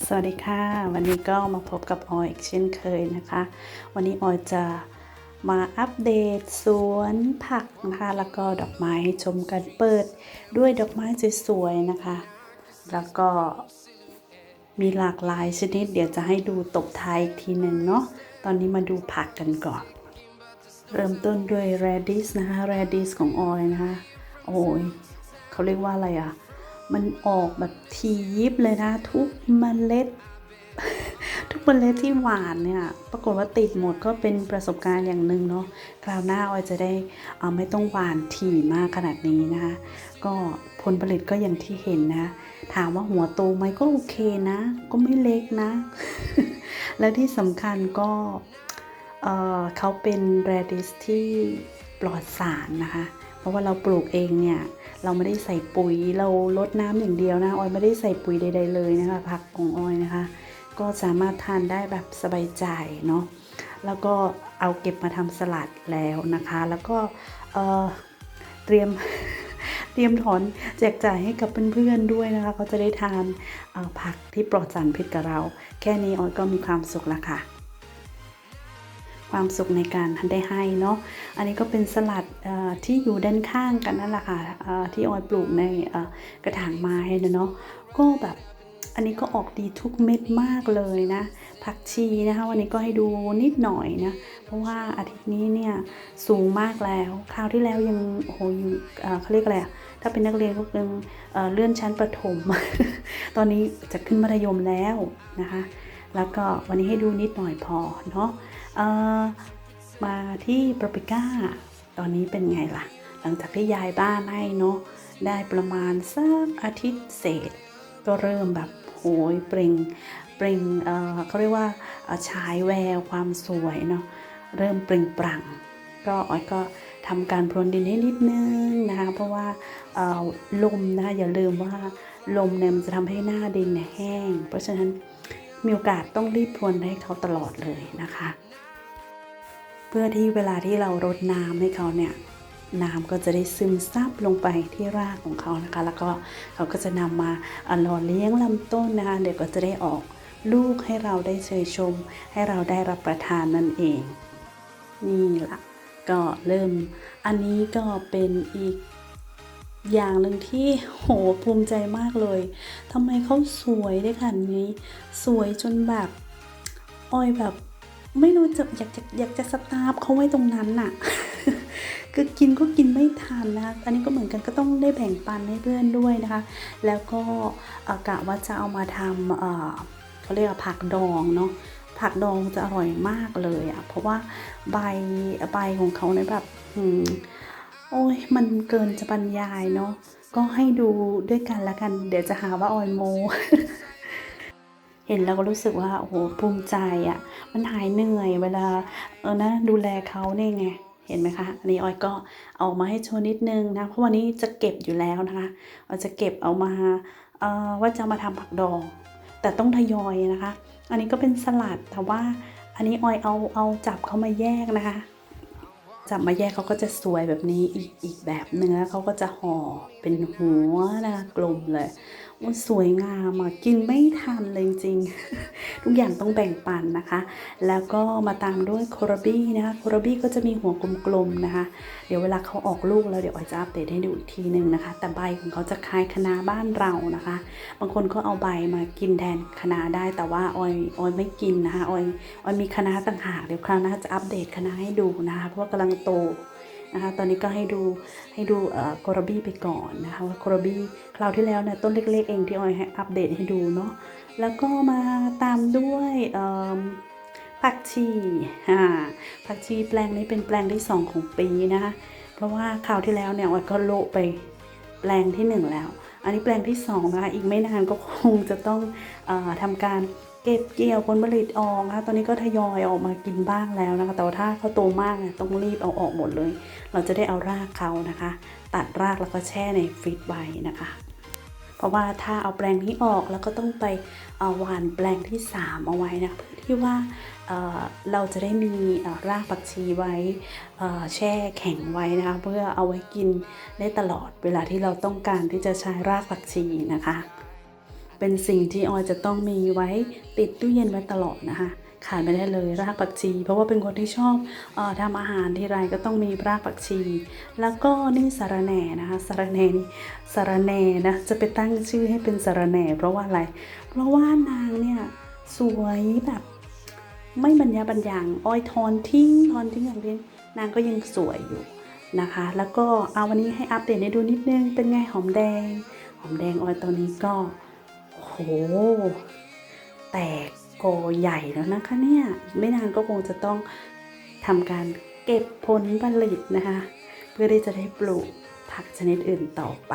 สวัสดีค่ะ วันนี้ก็มาพบกับออยอีกเช่นเคยนะคะ วันนี้ออยจะมาอัปเดตสวนผักนะคะแล้วก็ดอกไม้ให้ชมกันเปิดด้วยดอกไม้สวยๆนะคะ แล้วก็มีหลากหลายชนิด เดี๋ยวจะให้ดูตบท้ายอีกทีหนึ่งเนาะตอนนี้มาดูผักกันก่อน เริ่มต้นด้วย radish นะคะ radish ของออยนะคะโอ้ยเขาเรียกว่าอะไรอะ่ะ มันออกแบบทียิบเลยนะ ทุกเมล็ด ทุกเมล็ดที่หวานเนี่ยปรากฏว่าติดหมดก็เป็นประสบการณ์อย่างหนึ่งเนาะคราวหน้าออยจะได้เอาไม่ต้องหวานถี่มากขนาดนี้นะคะก็ผลผลิตก็อย่างที่เห็นนะ ถามว่าหัวโตไหมก็โอเคนะ ก็ไม่เล็กนะ และที่สำคัญก็เเขาเป็น radish ที่ปลอดสารนะคะ เพราะว่าเราปลูกเองเนี่ยเราไม่ได้ใส่ปุ๋ยเราลดน้ำอย่างเดียวนะออยไม่ได้ใส่ปุ๋ยใด ๆ เลยนะคะผักของออยนะคะ ก็สามารถทานได้แบบสบายใจเนาะแล้วก็เอาเก็บมาทำสลัดแล้วนะคะ แล้วก็เเตรียมเตรียมถอนแจกจ่ายให้กับเพื่อนๆด้วยนะคะเขาจะได้ทานผักที่ปลอดสารพิษกับเรา แค่นี้ออยก็มีความสุขละค่ะ ความสุขในการได้ให้เนาะอันนี้ก็เป็นสลัดที่อยู่ด้านข้างกันนั่นแหละค่ะที่ออยปลูกในกระถางไม้นะเนาะก็แบบอันนี้ก็ออกดีทุกเม็ดมากเลยนะ ผักชีนะคะ วันนี้ก็ให้ดูนิดหน่อยนะ เพราะว่าอาทิตย์นี้เนี่ยสูงมากแล้ว คราวที่แล้วยังโอ้โหอยู่เขาเรียกอะไรถ้าเป็นนักเรียนก็ยังเอ่อเลื่อนชั้นประถม ตอนนี้จะขึ้นมัธยมแล้วนะคะ แล้วก็วันนี้ให้ดูนิดหน่อยพอเนาะมาที่ปรปิก้า ตอนนี้เป็นไงล่ะ หลังจากที่ย้ายบ้านให้เนาะได้ประมาณสักอาทิตย์เศษ ก็เริ่มแบบโหยเปล่งเปล่งเออเขาเรียกว่าฉายแววความสวยเนาะเริ่มเปล่งปลั่ง ก็อ้อยก็ทำการพรวนดินให้นิดนึงนะคะเพราะว่าลมนะคะอย่าลืมว่าลมเนี่ยมันจะทำให้หน้าดินเนี่ยแห้ง เพราะฉะนั้น มีโอกาสต้องรีบพรวนให้เขาตลอดเลยนะคะ เพื่อที่เวลาที่เรารดน้ำให้เขาเนี่ยน้ำก็จะได้ซึมซับลงไปที่รากของเขานะคะ แล้วก็เขาก็จะนำมาอะหล่อเลี้ยงลำต้นนะคะเดี๋ยวก็จะได้ออกลูกให้เราได้เชยชม ให้เราได้รับประทานนั่นเอง นี่ละก็เริ่มอันนี้ก็เป็นอีก อย่างหนึ่งที่โหภูมิใจมากเลยทำไมเขาสวยได้ขนาดนี้ สวยจนแบบออยแบบ ไม่รู้จะอยากจะอยากจะสตาร์ฟเขาไว้ตรงนั้นน่ะคือกินก็กินไม่ทันนะคะ อันนี้ก็เหมือนกันก็ต้องได้แบ่งปันให้เพื่อนด้วยนะคะ แล้วก็กะว่าจะเอามาทำเขาเรียกว่าผักดองเนาะ ผักดองจะอร่อยมากเลยอะ่ะ เพราะว่าใบใบของเขาเนี่ยแบบ โอ้ยมันเกินจะบรรยายเนาะก็ให้ดูด้วยกันละกัน เดี๋ยวจะหาว่าออยโม เห็นแล้วก็รู้สึกว่าโอ้โหภูมิใจอะ่ะ มันหายเหนื่อยเวลาเออนะดูแลเขาเนี่ยไงเห็นไหมคะอันนี้ออยก็เอามาให้โชว์นิดนึงนะ เพราะวันนี้จะเก็บอยู่แล้วนะคะออยจะเก็บเอามาเอ่อว่าจะมาทำผักดอง แต่ต้องทยอยนะคะ อันนี้ก็เป็นสลัดแต่ว่าอันนี้ออยเอาเอาจับเขามาแยกนะคะ จับมาแยกเขาก็จะสวยแบบนี้อีกอีกแบบเนื้อเขาก็จะห่อเป็นหัวนะคะกลมเลย มันสวยงามอะกินไม่ทันเลยจริง ทุกอย่างต้องแบ่งปันนะคะ แล้วก็มาตามด้วยโครบี้นะคะโครบี้ก็จะมีหัวกลมๆนะคะ เดี๋ยวเวลาเขาออกลูกแล้วเดี๋ยวออยจะอัปเดตให้ดูอีกทีหนึ่งนะคะ แต่ใบของเขาจะคล้ายคะน้าบ้านเรานะคะ บางคนก็เอาใบมากินแทนคะน้าได้ แต่ว่าออยออยไม่กินนะคะออยออยมีคะน้าต่างหากเดี๋ยวคราวหน้าจะอัปเดตคะน้าให้ดูนะคะเพราะว่ากำลังโต นะคะตอนนี้ก็ให้ดูให้ดูเอ่อโคราบี้ไปก่อนนะคะว่าโคราบี้คราวที่แล้วเนี่ยต้นเล็กๆเองที่ออยให้อัปเดตให้ดูเนาะแล้วก็มาตามด้วยผักชีอ่าผักชีแปลงนี้เป็นแปลงที่สองของปีนะคะเพราะว่าคราวที่แล้วเนี่ยออยก็โละไปแปลงที่หนึ่งแล้ว อันนี้แปลงที่สองนะคะอีกไม่นานก็คงจะต้องออทำการ เก็บเกี่ยวผลผลิตออกนะคะ ตอนนี้ก็ทยอยออกมากินบ้างแล้วนะคะ แต่ว่าถ้าเขาโตมากเนี่ยต้องรีบเอาออกหมดเลย เราจะได้เอารากเขานะคะ ตัดรากแล้วก็แช่ในฟรีซไว้นะคะ เพราะว่าถ้าเอาแปลงนี้ออกแล้วก็ต้องไปเอ่อหว่านแปลงที่ 3 เอาไว้นะเพื่อที่ว่าเเราจะได้มีรากผักชีไว้แช่แข็งไว้นะคะเพื่อเอาไว้กินได้ตลอดเวลาที่เราต้องการที่จะใช้รากผักชีนะคะ เป็นสิ่งที่ออยจะต้องมีไว้ติดตู้เย็นไว้ตลอดนะคะขาดไม่ได้เลยรากผักชี เพราะว่าเป็นคนที่ชอบออทำอาหารที่ไรก็ต้องมีรากผักชี แล้วก็นี่สารแหน่นะคะสารแหน่นี่สารแหน่นะจะไปตั้งชื่อให้เป็นสารแหน่ เพราะว่าอะไร เพราะว่านางเนี่ยสวยแบบไม่บรรยาบรรยังอ้อยทอนทิ้งทอนทิ้งอย่างเดียนางก็ยังสวยอยู่นะคะ แล้วก็เอาวันนี้ให้อัปเดตให้ดูนิดนึงเป็นไงหอมแดง หอมแดงออยตอนนี้ก็ หแตกโกอใหญ่แล้วนะคะเนี่ยไม่นานก็คงจะต้องทำการเก็บผลผลิตนะคะ เพื่อที่จะได้ปลูกผักชนิดอื่นต่อไป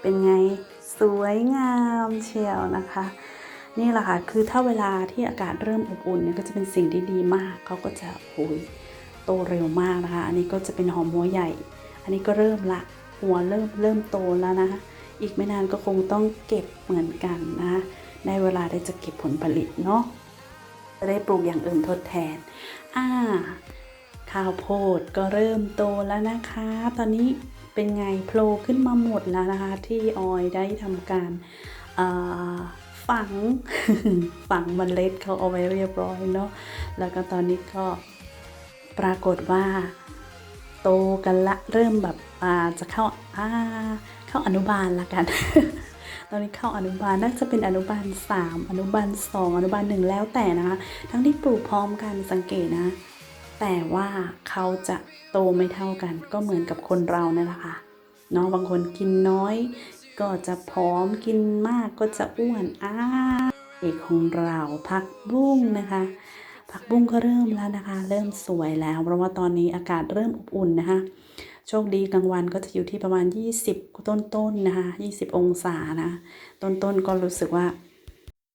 เป็นไงสวยงามเชียวนะคะ นี่แหละค่ะคือถ้าเวลาที่อากาศเริ่มอบอุ่นเนี่ยก็จะเป็นสิ่งที่ดีมากเขาก็จะโอยโตเร็วมากนะคะ อันนี้ก็จะเป็นหอมหัวใหญ่ อันนี้ก็เริ่มละหัวเริ่มเริ่มโตแล้วนะคะ อีกไม่นานก็คงต้องเก็บเหมือนกันนะคะในเวลาได้จะเก็บผลผลิตเนาะจะได้ปลูกอย่างอื่นทดแทน อ่า ข้าวโพดก็เริ่มโตแล้วนะคะ ตอนนี้เป็นไงโผล่ขึ้นมาหมดแล้วนะคะ ที่ออยได้ทำการฝังฝังเมล็ดเขาเอาไว้เรียบร้อยเนาะแล้วก็ตอนนี้ก็ปรากฏว่า โตกันละเริ่มแบบ จะเข้าอาเข้าอนุบาลละกัน ตอนนี้เข้าอนุบาลน่าจะเป็นอนุบาล 3 อนุบาล 2 อนุบาล 1 แล้วแต่นะคะ ทั้งที่ปลูกพร้อมกันสังเกตนะ แต่ว่าเขาจะโตไม่เท่ากัน ก็เหมือนกับคนเราเนี่ยแหละค่ะเนาะบางคนกินน้อยก็จะผอมกินมากก็จะอ้วนอ่าเอกของเราผักบุ้งนะคะ ผักบุ้งก็เริ่มแล้วนะคะ เริ่มสวยแล้ว เพราะว่าตอนนี้อากาศเริ่มอบอุ่นนะคะ โชคดีกลางวันก็จะอยู่ที่ประมาณ 20 ต้นๆนนะคะ20 องศานะ ต้นๆก็รู้สึกว่า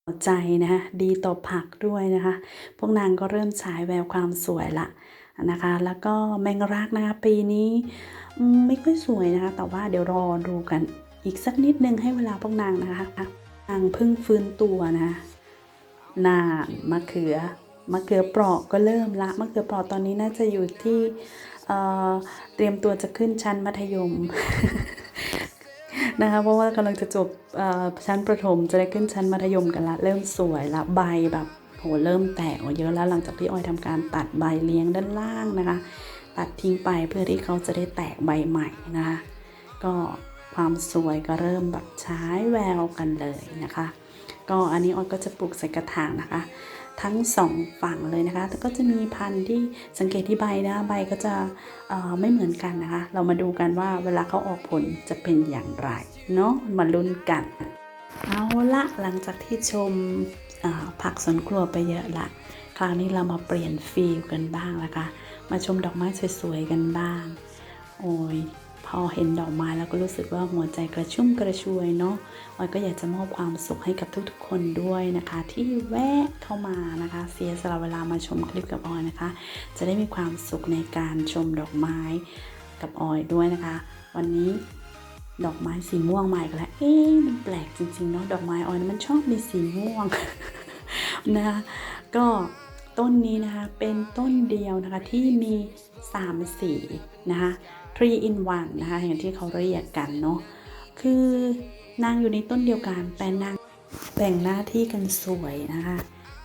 หัวใจนะคะดีต่อผักด้วยนะคะ พวกนางก็เริ่มฉายแววความสวยละนะคะ แล้วก็แมงรักนะคะปีนี้ไม่ค่อยสวยนะคะ แต่ว่าเดี๋ยวรอดูกันอีกสักนิดนึงให้เวลาพวกนางนะคะนางพิ่งฟื้นตัวนะนามะเขือมะเขือเปราะก็เริ่มละมะเขือเปราะตอนนี้น่าจะอยู่ที่ เตรียมตัวจะขึ้นชั้นมัธยมนะคะเพราะว่ากำลังจะจบชั้นประถมจะได้ขึ้นชั้นมัธยมกันละ เริ่มสวยละใบแบบโหเริ่มแตกออกเยอะแล้วหลังจากที่ออยทำการตัดใบเลี้ยงด้านล่างนะคะ ตัดทิ้งไปเพื่อที่เขาจะได้แตกใบใหม่นะคะก็ความสวยก็เริ่มแบบใช้แววกันเลยนะคะ ก็อันนี้ออยก็จะปลูกใส่กระถางนะคะ ทั้งสองฝั่งเลยนะคะแต่ก็จะมีพันธุ์ที่สังเกตที่ใบนะใบก็จะไม่เหมือนกันนะคะ เรามาดูกันว่าเวลาเขาออกผลจะเป็นอย่างไรเนาะมาลุ้นกัน เอาละหลังจากที่ชมผักสวนครัวไปเยอะละ คราวนี้เรามาเปลี่ยนฟีลกันบ้างละคะ มาชมดอกไม้สวยๆกันบ้าง โอ้ย อเห็นดอกไม้แล้วก็รู้สึกว่าหัวใจกระชุ่มกระชวยเนาะออยก็อยากจะมอบความสุขให้กับทุกๆ คนด้วยนะคะ ที่แวะเข้ามานะคะ เสียสละเวลามาชมคลิปกับออยนะคะ จะได้มีความสุขในการชมดอกไม้กับออยด้วยนะคะ วันนี้ดอกไม้สีม่วงใหม่กแล้ว เอ๊ะ มันแปลกจริงๆเนาะ ดอกไม้ออยมันชอบมีสีม่วงนะคะก็ต้นนี้นะคะ เป็นต้นเดียวนะคะที่มี 3 สีนะคะ three in one นะคะ อย่างที่เขาเรียกกันเนาะ คือนางอยู่ในต้นเดียวกัน แต่นางแบ่งหน้าที่กันสวยนะคะ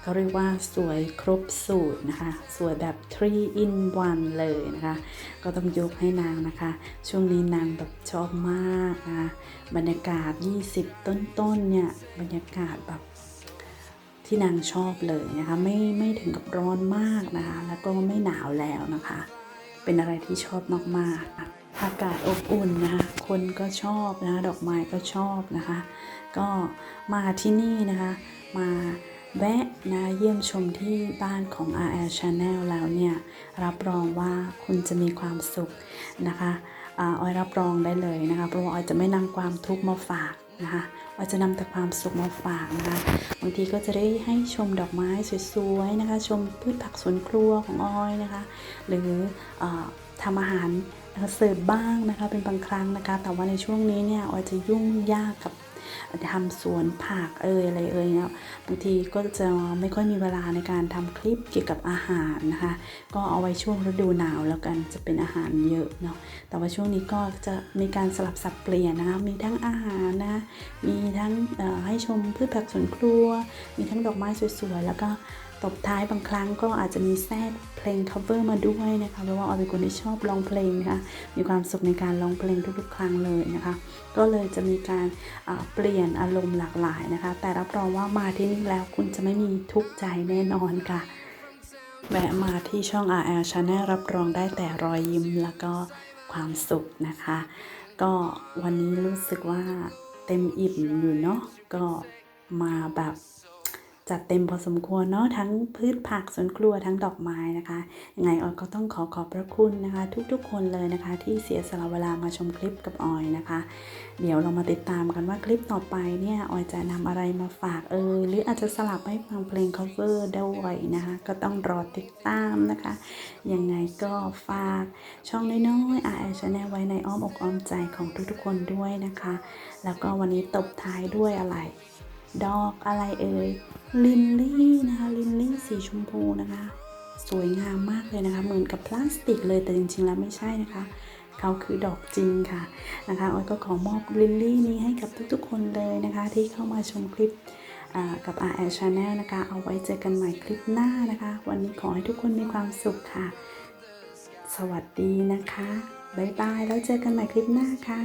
เขาเรียกว่าสวยครบสูตรนะคะ สวยแบบ three in one เลยนะคะ ก็ต้องยกให้นางนะคะ ช่วงนี้นางแบบชอบมากนะคะบรรยากาศ 20 ต้นๆเนี่ย บรรยากาศแบบที่นางชอบเลยนะคะ ไม่ไม่ถึงกับร้อนมากนะคะ แล้วก็ไม่หนาวแล้วนะคะ เป็นอะไรที่ชอบมากๆ อากาศอบอุ่นนะคะ คนก็ชอบนะคะดอกไม้ก็ชอบนะคะ ก็มาที่นี่นะคะ มาแวะนะเยี่ยมชมที่บ้านของ RL Channel แล้วเนี่ย รับรองว่าคุณจะมีความสุขนะคะอาออยรับรองได้เลยนะคะ เพราะว่าออยจะไม่นำความทุกข์มาฝากนะคะ เราจะนำแต่ความสุขมาฝากนะคะ บางทีก็จะได้ให้ชมดอกไม้สวยๆนะคะ ชมพืชผักสวนครัวของออยนะคะ หรืออทำอาหาระะเสิร์ฟบ้างนะคะเป็นบางครั้งนะคะ แต่ว่าในช่วงนี้เนี่ยออยจะยุ่งยากกับ ทำสวนผักเอ่ยอะไรเอ่ยเนี่ยบางทีก็จะไม่ค่อยมีเวลาในการทำคลิปเกี่ยวกับอาหารนะคะ ก็เอาไว้ช่วงฤดูหนาวแล้วกันจะเป็นอาหารเยอะเนาะแต่ว่าช่วงนี้ก็จะมีการสลับสับเปลี่ยนนะคะมีทั้งอาหารนะมีทั้งให้ชมพืชผักสวนครัว มีทั้งดอกไม้สวยๆแล้วก็ ตบท้ายบางครั้งก็อาจจะมีแทรกเพลง cover มาด้วยนะคะเพราะว่าออยเป็นคนที่ชอบร้องเพลงนะคะมีความสุขในการร้องเพลงทุกๆ ครั้งเลยนะคะ ก็เลยจะมีการเปลี่ยนอารมณ์หลากหลายนะคะ แต่รับรองว่ามาที่นี่แล้วคุณจะไม่มีทุกข์ใจแน่นอนค่ะแวะมาที่ช่อง RL Channel รับรองได้แต่รอยยิ้มแล้วก็ความสุขนะคะ ก็วันนี้รู้สึกว่าเต็มอิ่มอยู่เนาะก็มาแบบ จัดเต็มพอสมควรเนาะทั้งพืชผักสวนครัวทั้งดอกไม้นะคะยังไงออยก็ต้องขอขอบพระคุณนะคะ ทุกๆ คนเลยนะคะ ที่เสียสละเวลามาชมคลิปกับออยนะคะ เดี๋ยวเรามาติดตามกันว่าคลิปต่อไปเนี่ยออยจะนำอะไรมาฝากเอ่ยหรืออาจจะสลับให้ฟังเพลง cover ด้วยนะคะ ก็ต้องรอติดตามนะคะยังไงก็ฝากช่องน้อยๆ RL Channel ไว้ในอ้อมอกอ้อมใจของทุกๆ คนด้วยนะคะ แล้วก็วันนี้ตบท้ายด้วยอะไร ดอกอะไรเอ่ยลินลี่นะคะลินลี่สีชมพูนะคะ สวยงามมากเลยนะคะ เหมือนกับพลาสติกเลยแต่จริงๆแล้วไม่ใช่นะคะเขาคือดอกจริงค่ะนะคะออยก็ขอมอบลินลี่นี้ให้กับทุกๆคนเลยนะคะ ที่เข้ามาชมคลิปกับ RL Channel นะคะ เอาไว้เจอกันใหม่คลิปหน้านะคะ วันนี้ขอให้ทุกคนมีความสุขค่ะ สวัสดีนะคะ บ๊ายบาย แล้วเจอกันใหม่คลิปหน้าค่ะ